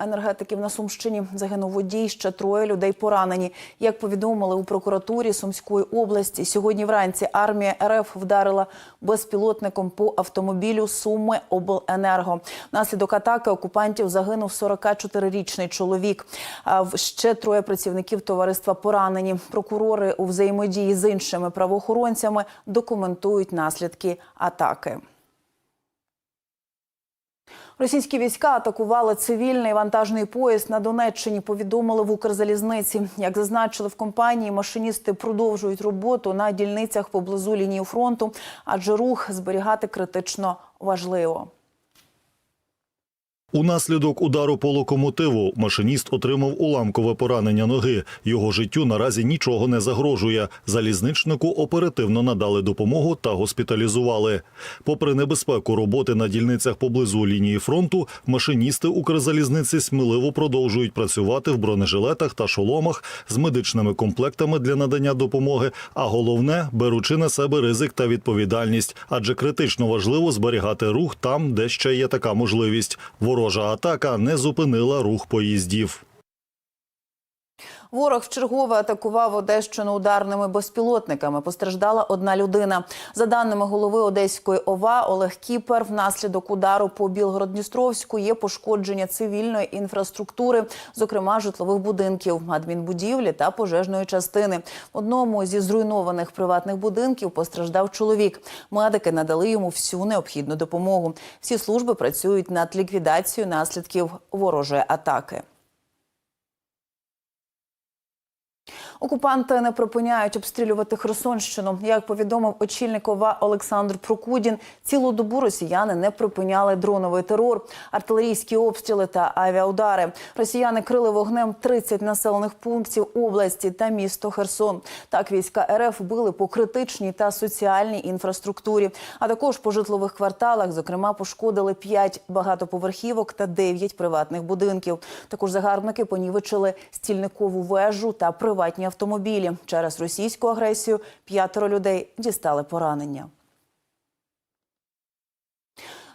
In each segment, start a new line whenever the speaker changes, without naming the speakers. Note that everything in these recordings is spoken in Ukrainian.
Енергетиків на Сумщині загинув водій, ще троє людей поранені. Як повідомили у прокуратурі Сумської області, сьогодні вранці армія РФ вдарила безпілотником по автомобілю Суми Обленерго. Внаслідок атаки окупантів загинув 44-річний чоловік. А ще троє працівників товариства поранені. Прокурори у взаємодії з іншими правоохоронцями документують наслідки атаки. Російські війська атакували цивільний вантажний поїзд на Донеччині. Повідомили в Укрзалізниці. Як зазначили в компанії, машиністи продовжують роботу на дільницях поблизу лінії фронту, адже рух зберігати критично важливо.
Унаслідок удару по локомотиву машиніст отримав уламкове поранення ноги. Його життю наразі нічого не загрожує. Залізничнику оперативно надали допомогу та госпіталізували. Попри небезпеку роботи на дільницях поблизу лінії фронту, машиністи Укрзалізниці сміливо продовжують працювати в бронежилетах та шоломах з медичними комплектами для надання допомоги. А головне беручи на себе ризик та відповідальність, адже критично важливо зберігати рух там, де ще є така можливість. Ворожа атака не зупинила рух поїздів.
Ворог вчергове атакував Одещину ударними безпілотниками. Постраждала одна людина. За даними голови Одеської ОВА Олег Кіпер, внаслідок удару по Білгород-Дністровську є пошкодження цивільної інфраструктури, зокрема житлових будинків, адмінбудівлі та пожежної частини. Одному зі зруйнованих приватних будинків постраждав чоловік. Медики надали йому всю необхідну допомогу. Всі служби працюють над ліквідацією наслідків ворожої атаки. Окупанти не припиняють обстрілювати Херсонщину. Як повідомив очільник ОВА Олександр Прокудін, цілу добу росіяни не припиняли дроновий терор, артилерійські обстріли та авіаудари. Росіяни крили вогнем 30 населених пунктів області та місто Херсон. Так війська РФ били по критичній та соціальній інфраструктурі, а також по житлових кварталах. Зокрема, пошкодили 5 багатоповерхівок та 9 приватних будинків. Також загарбники понівечили стільникову вежу та приватні автомобілі. Через російську агресію п'ятеро людей дістали поранення.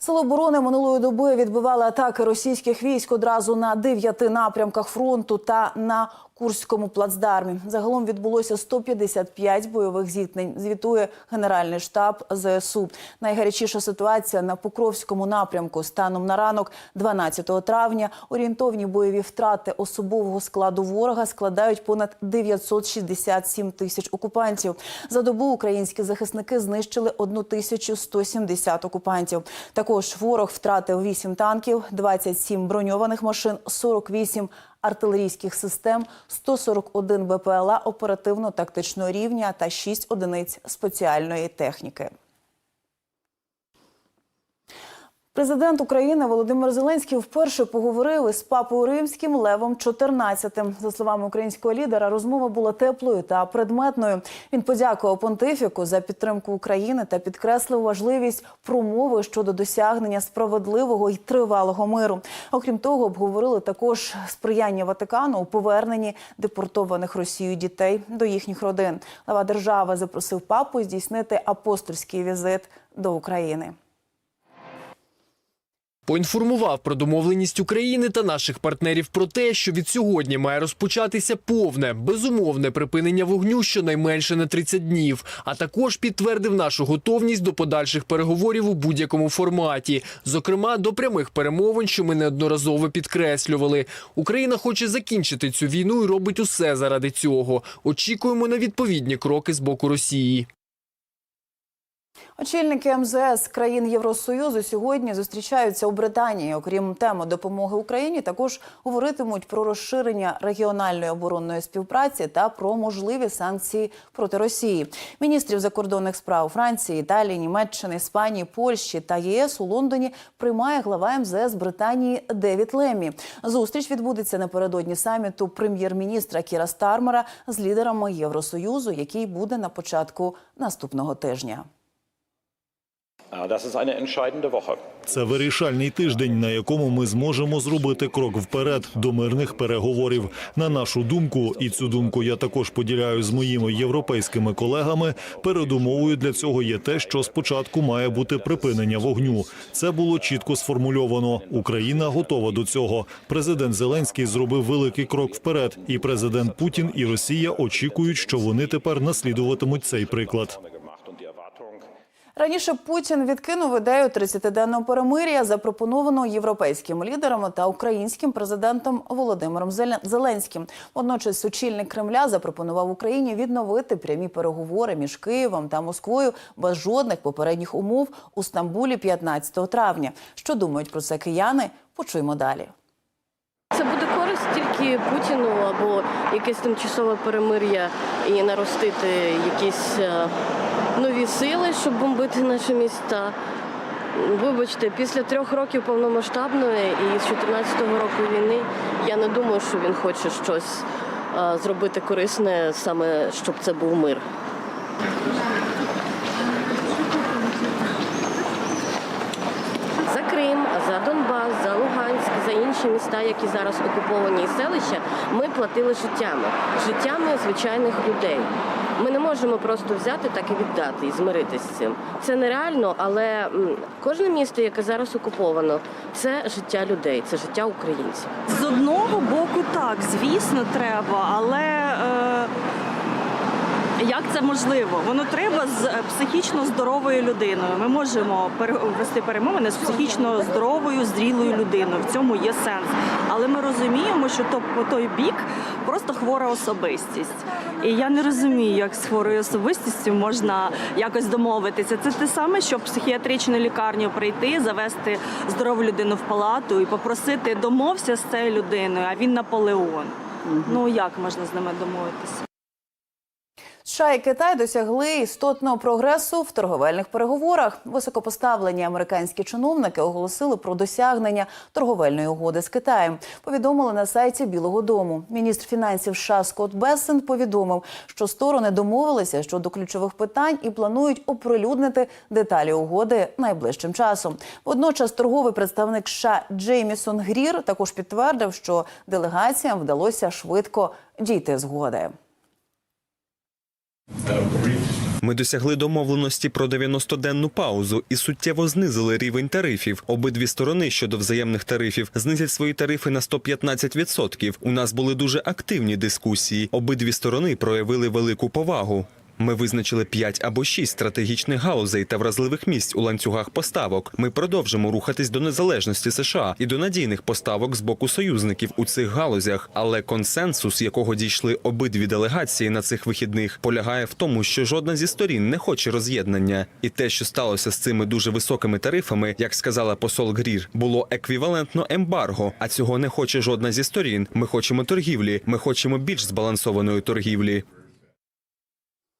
Сило оборони минулої доби відбивали атаки російських військ одразу на дев'яти напрямках фронту та на Курському плацдармі. Загалом відбулося 155 бойових зіткнень. Звітує Генеральний штаб ЗСУ. Найгарячіша ситуація на Покровському напрямку. Станом на ранок, 12 травня, орієнтовні бойові втрати особового складу ворога складають понад 967 тисяч окупантів. За добу українські захисники знищили 1170 окупантів. Також ворог втратив 8 танків, 27 броньованих машин, 48 артилерійських систем, 141 БПЛА оперативно-тактичного рівня та 6 одиниць спеціальної техніки. Президент України Володимир Зеленський вперше поговорив із папою римським Левом XIV. За словами українського лідера, розмова була теплою та предметною. Він подякував понтифіку за підтримку України та підкреслив важливість промови щодо досягнення справедливого і тривалого миру. Окрім того, обговорили також сприяння Ватикану у поверненні депортованих Росією дітей до їхніх родин. Глава держави запросив папу здійснити апостольський візит до України.
Поінформував про домовленість України та наших партнерів про те, що від сьогодні має розпочатися повне, безумовне припинення вогню щонайменше на 30 днів, а також підтвердив нашу готовність до подальших переговорів у будь-якому форматі, зокрема до прямих перемовин, що ми неодноразово підкреслювали. Україна хоче закінчити цю війну і робить усе заради цього. Очікуємо на відповідні кроки з боку Росії.
Очільники МЗС країн Євросоюзу сьогодні зустрічаються у Британії. Окрім теми допомоги Україні, також говоритимуть про розширення регіональної оборонної співпраці та про можливі санкції проти Росії. Міністрів закордонних справ Франції, Італії, Німеччини, Іспанії, Польщі та ЄС у Лондоні приймає глава МЗС Британії Девід Лемі. Зустріч відбудеться напередодні саміту прем'єр-міністра Кіра Стармера з лідерами Євросоюзу, який буде на початку наступного тижня.
Це вирішальний тиждень, на якому ми зможемо зробити крок вперед до мирних переговорів. На нашу думку, і цю думку я також поділяю з моїми європейськими колегами. Передумовою для цього є те, що спочатку має бути припинення вогню. Це було чітко сформульовано. Україна готова до цього. Президент Зеленський зробив великий крок вперед, і президент Путін і Росія очікують, що вони тепер наслідуватимуть цей приклад.
Раніше Путін відкинув ідею 30-денного перемир'я, запропонованого європейськими лідерами та українським президентом Володимиром Зеле- Зеленським. Водночас очільник Кремля запропонував Україні відновити прямі переговори між Києвом та Москвою без жодних попередніх умов у Стамбулі 15 травня. Що думають про це кияни? Почуємо далі.
Це буде користь тільки Путіну або якесь тимчасове перемир'я і наростити якісь е, нові сили, щоб бомбити наші міста. Вибачте, після трьох років повномасштабної і з 14-го року війни я не думаю, що він хоче щось зробити корисне, саме щоб це був мир. За Крим, за Донбас, за Луганськ, за інші міста, які зараз окуповані і селища, ми платили життями, життями звичайних людей. Ми не можемо просто взяти так і віддати і змиритися з цим. Це нереально, але кожне місто, яке зараз окуповано, це життя людей, це життя українців.
З одного боку, так, звісно, треба, але е, як це можливо? Воно треба з е, психічно здоровою людиною. Ми можемо вести перемовини з психічно здоровою, зрілою людиною. В цьому є сенс. Але ми розуміємо, що то по той бік просто хвора особистість. І я не розумію, як з хворою особистістю можна якось домовитися. Це те саме, що в психіатричну лікарню прийти, завести здорову людину в палату і попросити домовся з цією людиною, а він Наполеон. Ну як можна з ними домовитися?
США і Китай досягли істотного прогресу в торговельних переговорах. Високопоставлені американські чиновники оголосили про досягнення торговельної угоди з Китаєм. Повідомили на сайті Білого Дому. Міністр фінансів США Скотт Бессен повідомив, що сторони домовилися щодо ключових питань і планують оприлюднити деталі угоди найближчим часом. Водночас торговий представник США Джеймісон Грір також підтвердив, що делегаціям вдалося швидко дійти згоди.
Ми досягли домовленості про 90-денну паузу і суттєво знизили рівень тарифів. Обидві сторони щодо взаємних тарифів знизять свої тарифи на 115%. У нас були дуже активні дискусії. Обидві сторони проявили велику повагу. Ми визначили 5 або 6 стратегічних галузей та вразливих місць у ланцюгах поставок. Ми продовжимо рухатись до незалежності США і до надійних поставок з боку союзників у цих галузях. Але консенсус, якого дійшли обидві делегації на цих вихідних, полягає в тому, що жодна зі сторін не хоче роз'єднання. І те, що сталося з цими дуже високими тарифами, як сказала посол Грір, було еквівалентно ембарго. А цього не хоче жодна зі сторін. Ми хочемо торгівлі. Ми хочемо більш збалансованої торгівлі.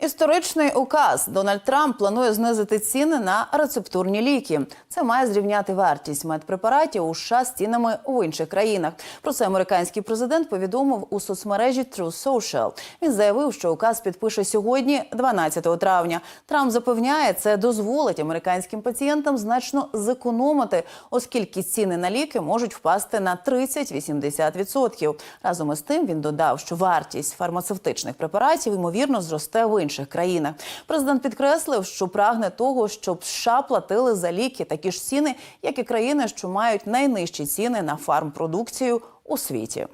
Історичний указ Дональд Трамп планує знизити ціни на рецептурні ліки. Це має зрівняти вартість медпрепаратів у США з цінами в інших країнах. Про це американський президент повідомив у соцмережі True Social. Він заявив, що указ підпише сьогодні, 12 травня. Трамп запевняє, це дозволить американським пацієнтам значно зекономити, оскільки ціни на ліки можуть впасти на 30-80%. Разом із тим він додав, що вартість фармацевтичних препаратів ймовірно зросте в інших країнах. Президент підкреслив, що прагне того, щоб США платили за ліки такі ж ціни, як і країни, що мають найнижчі ціни на фармпродукцію у світі.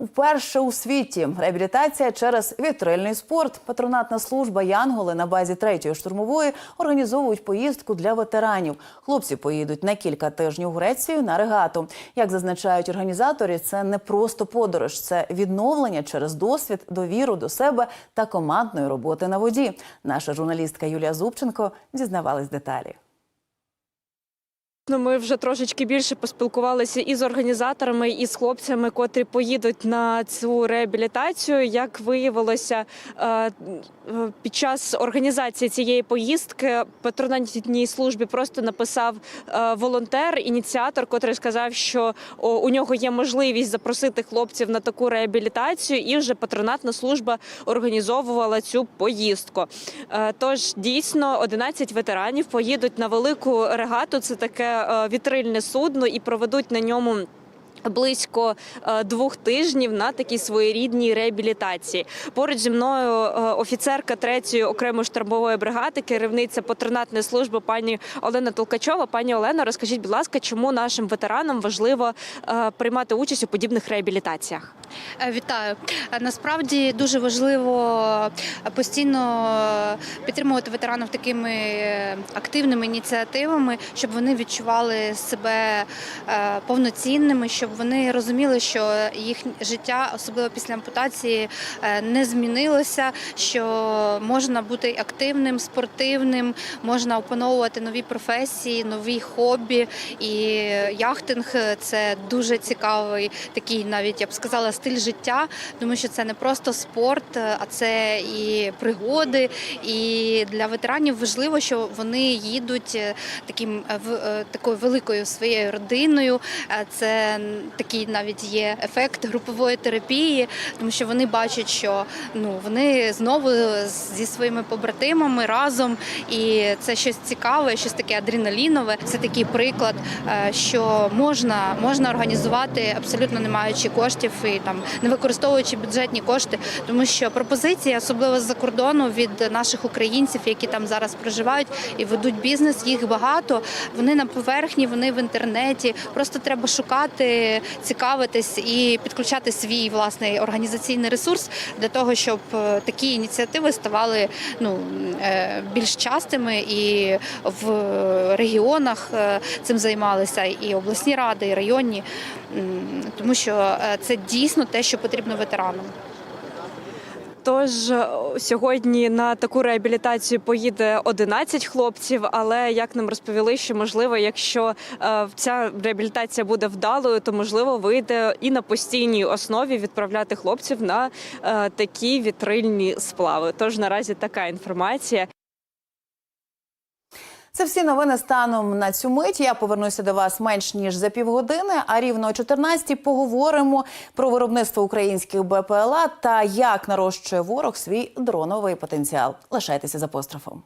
Вперше у світі реабілітація через вітрильний спорт. Патронатна служба Янголи на базі третьої штурмової організовують поїздку для ветеранів. Хлопці поїдуть на кілька тижнів у Грецію на регату. Як зазначають організатори, це не просто подорож, це відновлення через досвід, довіру до себе та командної роботи на воді. Наша журналістка Юлія Зубченко дізнавалась деталі.
Ну, Ми вже трошечки більше поспілкувалися і з організаторами, і з хлопцями, котрі поїдуть на цю реабілітацію. Як виявилося, е, під час організації цієї поїздки патронатній службі просто написав е, волонтер, ініціатор, котрий сказав, що у нього є можливість запросити хлопців на таку реабілітацію, і вже патронатна служба організовувала цю поїздку. Е, Тож дійсно 11 ветеранів поїдуть на велику регату. Це таке вітрильне судно, і проведуть на ньому. Близько е, двох тижнів на такій своєрідній реабілітації. Поруч зі мною е, офіцерка третьої окремої штурмової бригади, керівниця патронатної служби пані Олена Толкачова. Пані Олено, розкажіть, будь ласка, чому нашим ветеранам важливо е, приймати участь у подібних реабілітаціях?
Е, Вітаю. Е, Насправді дуже важливо е, постійно підтримувати ветеранів такими активними ініціативами, щоб вони відчували себе повноцінними, щоб вони розуміли, що їх життя, особливо після ампутації, не змінилося. Що можна бути активним, спортивним, можна опановувати нові професії, нові хобі. І яхтинг це дуже цікавий такий, навіть я б сказала, стиль життя, тому що це не просто спорт, а це і пригоди. І для ветеранів важливо, що вони їдуть е, таким е, е, такою великою своєю родиною. Е, Це такий навіть є ефект групової терапії, тому що вони бачать, що ну вони знову зі своїми побратимами разом, і це щось цікаве, щось таке адреналінове. Це такий приклад, е, що можна, можна організувати абсолютно не маючи коштів і там не використовуючи бюджетні кошти, тому що пропозиції, особливо з-за кордону від наших українців, які там зараз проживають і ведуть бізнес, їх багато. Вони на поверхні, вони в інтернеті. Просто треба шукати, цікавитись і підключати свій власний організаційний ресурс для того, щоб е, такі ініціативи ставали ну е, більш частими і в регіонах е, цим займалися і обласні ради, і районні, тому що це дійсно те, що потрібно ветеранам.
Тож е, сьогодні на таку реабілітацію поїде 11 хлопців. Але як нам розповіли, що можливо, якщо е, ця реабілітація буде вдалою, то можливо вийде і на постійній основі відправляти хлопців на е, такі вітрильні сплави. Тож наразі така інформація.
Це всі новини станом на цю мить. Я повернуся до вас менш ніж за півгодини. А рівно о 14 поговоримо про виробництво українських БПЛА та як нарощує ворог свій дроновий потенціал. Лишайтеся з апострофом.